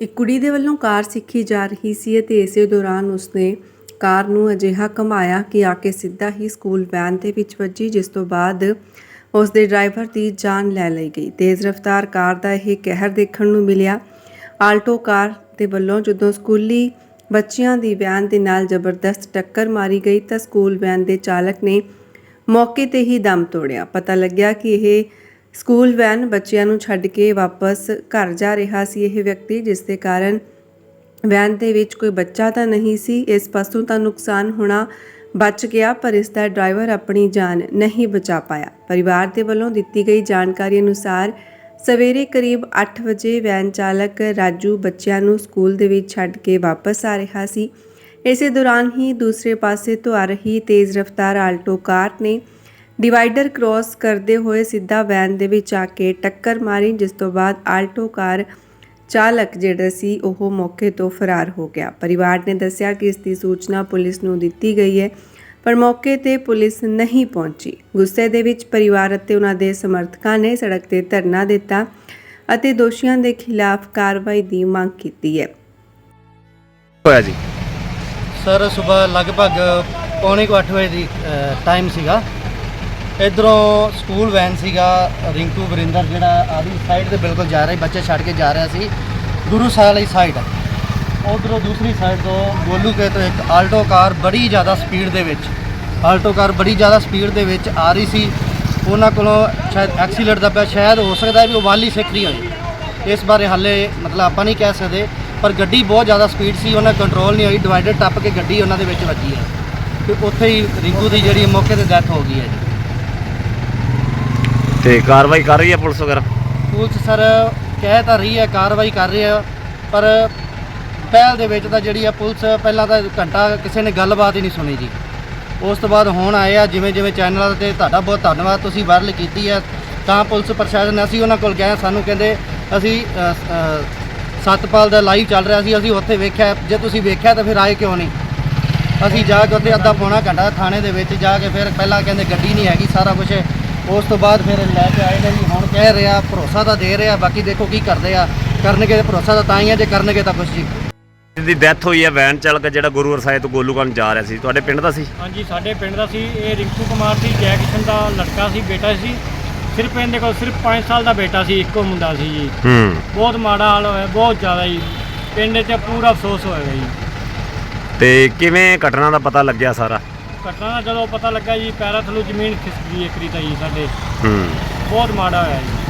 ਇੱਕ ਕੁੜੀ ਦੇ ਵੱਲੋਂ ਕਾਰ ਸਿੱਖੀ ਜਾ ਰਹੀ ਸੀ ਅਤੇ ਇਸੇ ਦੌਰਾਨ ਉਸਨੇ ਕਾਰ ਨੂੰ ਅਜਿਹਾ ਘਮਾਇਆ ਕਿ ਆ ਕੇ ਸਿੱਧਾ ਹੀ ਸਕੂਲ ਵੈਨ ਦੇ ਵਿੱਚ ਵੱਜੀ, ਜਿਸ ਤੋਂ ਬਾਅਦ ਉਸ ਦੇ ਡਰਾਈਵਰ ਦੀ ਜਾਨ ਲੈ ਲਈ ਗਈ। ਤੇਜ਼ ਰਫ਼ਤਾਰ ਕਾਰ ਦਾ ਇਹ ਕਹਿਰ ਦੇਖਣ ਨੂੰ ਮਿਲਿਆ। ਆਲਟੋ ਕਾਰ ਦੇ ਵੱਲੋਂ ਜਦੋਂ ਸਕੂਲੀ ਬੱਚਿਆਂ ਦੀ ਵੈਨ ਦੇ ਨਾਲ ਜ਼ਬਰਦਸਤ ਟੱਕਰ ਮਾਰੀ ਗਈ ਤਾਂ ਸਕੂਲ ਵੈਨ ਦੇ ਚਾਲਕ ਨੇ ਮੌਕੇ ਤੇ ਹੀ ਦਮ ਤੋੜਿਆ। ਪਤਾ ਲੱਗਿਆ ਕਿ ਇਹ ਸਕੂਲ ਵੈਨ ਬੱਚਿਆਂ ਨੂੰ ਛੱਡ ਕੇ ਵਾਪਸ ਘਰ ਜਾ ਰਿਹਾ ਸੀ ਇਹ ਵਿਅਕਤੀ, ਜਿਸ ਦੇ ਕਾਰਨ ਵੈਨ ਦੇ ਵਿੱਚ ਕੋਈ ਬੱਚਾ ਤਾਂ ਨਹੀਂ ਸੀ। ਇਸ ਪਾਸੋਂ ਤਾਂ ਨੁਕਸਾਨ ਹੋਣਾ ਬਚ ਗਿਆ, ਪਰ ਇਸ ਦਾ ਡਰਾਈਵਰ ਆਪਣੀ ਜਾਨ ਨਹੀਂ ਬਚਾ ਪਾਇਆ। ਪਰਿਵਾਰ ਦੇ ਵੱਲੋਂ ਦਿੱਤੀ ਗਈ ਜਾਣਕਾਰੀ ਅਨੁਸਾਰ ਸਵੇਰੇ ਕਰੀਬ 8 ਵਜੇ ਵੈਨ ਚਾਲਕ ਰਾਜੂ ਬੱਚਿਆਂ ਨੂੰ ਸਕੂਲ ਦੇ ਵਿੱਚ ਛੱਡ ਕੇ ਵਾਪਸ ਆ ਰਿਹਾ ਸੀ। ਇਸੇ ਦੌਰਾਨ ਹੀ ਦੂਸਰੇ ਪਾਸੇ ਤੋਂ ਆ ਰਹੀ ਤੇਜ਼ ਰਫ਼ਤਾਰ ਆਲਟੋ ਕਾਰ ਨੇ ਡਿਵਾਈਡਰ ਕ੍ਰਾਸ ਕਰਦੇ ਹੋਏ ਸਿੱਧਾ ਵੈਨ ਦੇ ਵਿੱਚ ਆ ਕੇ ਟੱਕਰ ਮਾਰੀ ਜਿਸ ਤੋਂ ਬਾਅਦ ਆਲਟੋ ਕਾਰ ਚਾਲਕ ਜਿਹੜਾ ਸੀ ਉਹ ਮੌਕੇ ਤੋਂ ਫਰਾਰ ਹੋ ਗਿਆ। ਪਰਿਵਾਰ ਨੇ ਦੱਸਿਆ ਕਿ ਇਸ ਦੀ ਸੂਚਨਾ ਪੁਲਿਸ ਨੂੰ ਦਿੱਤੀ ਗਈ ਹੈ ਪਰ ਮੌਕੇ ਤੇ ਪੁਲਿਸ ਨਹੀਂ ਪਹੁੰਚੀ। ਗੁੱਸੇ ਦੇ ਵਿੱਚ ਪਰਿਵਾਰ ਅਤੇ ਉਹਨਾਂ ਦੇ ਸਮਰਥਕਾਂ ਨੇ ਸੜਕ ਤੇ ਧਰਨਾ ਦਿੱਤਾ ਅਤੇ ਦੋਸ਼ੀਆਂ ਦੇ ਖਿਲਾਫ ਕਾਰਵਾਈ ਦੀ ਮੰਗ ਕੀਤੀ ਹੈ। ਹੋਇਆ ਜੀ। ਸਰ ਸਵੇਰ ਲਗਭਗ ਪੌਣੇ ਵਜੇ ਦੀ ਟਾਈਮ ਸੀਗਾ। ਇਧਰੋਂ ਸਕੂਲ ਵੈਨ ਸੀਗਾ, ਰਿੰਕੂ, ਵਰਿੰਦਰ ਜਿਹੜਾ ਆਦੀ ਸਾਈਡ ਤੇ ਬਿਲਕੁਲ ਜਾ ਰਿਹਾ ਸੀ, ਬੱਚੇ ਛੱਡ ਕੇ ਜਾ ਰਿਹਾ ਸੀ। ਗੁਰੂ ਸਾਹਿਬ ਵਾਲੀ ਸਾਈਡ ਉਧਰੋਂ ਦੂਸਰੀ ਸਾਈਡ ਤੋਂ ਗੋਲੂ ਕੇ ਤੋਂ ਇੱਕ ਆਲਟੋ ਕਾਰ ਬੜੀ ਜ਼ਿਆਦਾ ਸਪੀਡ ਦੇ ਵਿੱਚ ਆਲਟੋ ਕਾਰ ਬੜੀ ਜ਼ਿਆਦਾ ਸਪੀਡ ਦੇ ਵਿੱਚ ਆ ਰਹੀ ਸੀ। ਉਹਨਾਂ ਕੋਲੋਂ ਸ਼ਾਇਦ ਐਕਸੀਲੈਂਟ ਦਾ ਪਿਆ, ਸ਼ਾਇਦ ਹੋ ਸਕਦਾ ਵੀ ਉਹ ਵਾਲੀ ਸਿੱਖ ਨਹੀਂ ਹੋਈ ਇਸ ਬਾਰੇ ਹਾਲੇ ਮਤਲਬ ਆਪਾਂ ਨਹੀਂ ਕਹਿ ਸਕਦੇ, ਪਰ ਗੱਡੀ ਬਹੁਤ ਜ਼ਿਆਦਾ ਸਪੀਡ ਸੀ, ਉਹਨਾਂ ਕੰਟਰੋਲ ਨਹੀਂ ਹੋਈ ਡਿਵਾਈਡਰ ਟੱਪ ਕੇ ਗੱਡੀ ਉਹਨਾਂ ਦੇ ਵਿੱਚ ਵੱਜੀ ਹੈ। ਤੇ ਉੱਥੇ ਹੀ ਰਿੰਕੂ ਦੀ ਜਿਹੜੀ ਮੌਕੇ ਤੇ ਡੈਥ ਹੋ ਗਈ ਹੈ ਜੀ। ਤੇ ਕਾਰਵਾਈ ਕਰ ਰਹੀ ਹੈ ਪੁਲਿਸ ਵਗੈਰਾ? ਪੁਲਿਸ ਸਰ ਕਹਿ ਤਾਂ ਰਹੀ ਹੈ ਕਾਰਵਾਈ ਕਰ ਰਹੀ ਹੈ ਪਰ ਪਹਿਲ ਦੇ ਵਿੱਚ ਤਾਂ ਜਿਹੜੀ ਆ ਪੁਲਿਸ ਪਹਿਲਾਂ ਤਾਂ ਘੰਟਾ ਕਿਸੇ ਨੇ ਗੱਲਬਾਤ ਹੀ ਨਹੀਂ ਸੁਣੀ ਜੀ। ਉਸ ਤੋਂ ਬਾਅਦ ਹੁਣ ਆਏ ਆ ਜਿਵੇਂ ਜਿਵੇਂ ਚੈਨਲਾਂ ਤੇ ਤੁਹਾਡਾ ਬਹੁਤ ਧੰਨਵਾਦ ਤੁਸੀਂ ਵਾਇਰਲ ਕੀਤੀ ਹੈ ਤਾਂ ਪੁਲਿਸ ਪ੍ਰਸ਼ਾਸਨ ਅਸੀਂ ਉਹਨਾਂ ਕੋਲ ਗਏ ਸਾਨੂੰ ਕਹਿੰਦੇ ਅਸੀਂ ਅ, ਸਤਪਾਲ ਦਾ ਲਾਈਵ ਚੱਲ ਰਿਹਾ ਸੀ ਅਸੀਂ ਉੱਥੇ ਵੇਖਿਆ ਜੇ ਤੁਸੀਂ ਵੇਖਿਆ ਤਾਂ ਫਿਰ ਆਏ ਕਿਉਂ ਨਹੀਂ? ਅਸੀਂ ਜਾ ਕੇ ਉੱਥੇ ਅੱਧਾ ਪੌਣਾ ਘੰਟਾ ਥਾਣੇ ਦੇ ਵਿੱਚ ਜਾ ਕੇ ਫਿਰ ਪਹਿਲਾਂ ਕਹਿੰਦੇ ਗੱਡੀ ਨਹੀਂ ਹੈਗੀ ਸਾਰਾ ਕੁਝ ਉਸ ਤੋਂ ਬਾਅਦ ਫਿਰ ਲੈ ਕੇ ਆਏ ਨੇ ਜੀ। ਹੁਣ ਕਹਿ ਰਿਹਾ ਭਰੋਸਾ ਤਾਂ ਦੇ ਰਿਹਾ ਬਾਕੀ ਦੇਖੋ ਕੀ ਕਰਦੇ ਆ। ਕਰਨਗੇ ਤੇ ਭਰੋਸਾ ਤਾਂ ਤਾਂ ਹੀ ਹੈ ਜੇ ਕਰਨਗੇ ਤਾਂ ਕੁਝ ਜੀ। ਜਿਹਦੀ ਡੈਥ ਹੋਈ ਹੈ ਵੈਨ ਚਾਲਕ ਜਿਹੜਾ ਗੁਰੂ ਰਸਾਏ ਤੋਂ ਗੋਲੂਕਾਨ ਜਾ ਰਿਹਾ ਸੀ। ਤੁਹਾਡੇ ਪਿੰਡ ਦਾ ਸੀ? ਹਾਂਜੀ ਸਾਡੇ ਪਿੰਡ ਦਾ ਸੀ। ਇਹ ਰਿੰਕੂ ਕੁਮਾਰ ਸੀ ਜੈ ਕਿਸ਼ਨ ਦਾ ਲੜਕਾ ਸੀ ਬੇਟਾ ਸੀ। ਸਿਰਫ ਇਹਦੇ ਕੋਲ ਸਿਰਫ 5 ਸਾਲ ਦਾ ਬੇਟਾ ਸੀ ਇੱਕੋ ਮੁੰਡਾ ਸੀ ਜੀ। ਹੂੰ। ਬਹੁਤ ਮਾੜਾ ਹਾਲ ਹੋਇਆ ਬਹੁਤ ਜ਼ਿਆਦਾ ਜੀ। ਪਿੰਡ 'ਚ ਪੂਰਾ ਅਫਸੋਸ ਹੋਇਆ ਜੀ। ਤੇ ਕਿਵੇਂ ਘਟਨਾ ਦਾ ਪਤਾ ਲੱਗਿਆ ਸਾਰਾ? ਘਟਨਾ ਦਾ ਜਦੋਂ ਪਤਾ ਲੱਗਾ ਜੀ ਪੈਰਾਂ ਥੱਲੋਂ ਜ਼ਮੀਨ ਖਿਸਕ ਗਈ ਇੱਕ ਰੀ ਤਾਂ ਜੀ ਸਾਡੇ। ਹੂੰ। ਬਹੁਤ ਮਾੜਾ ਹੋਇਆ ਜੀ।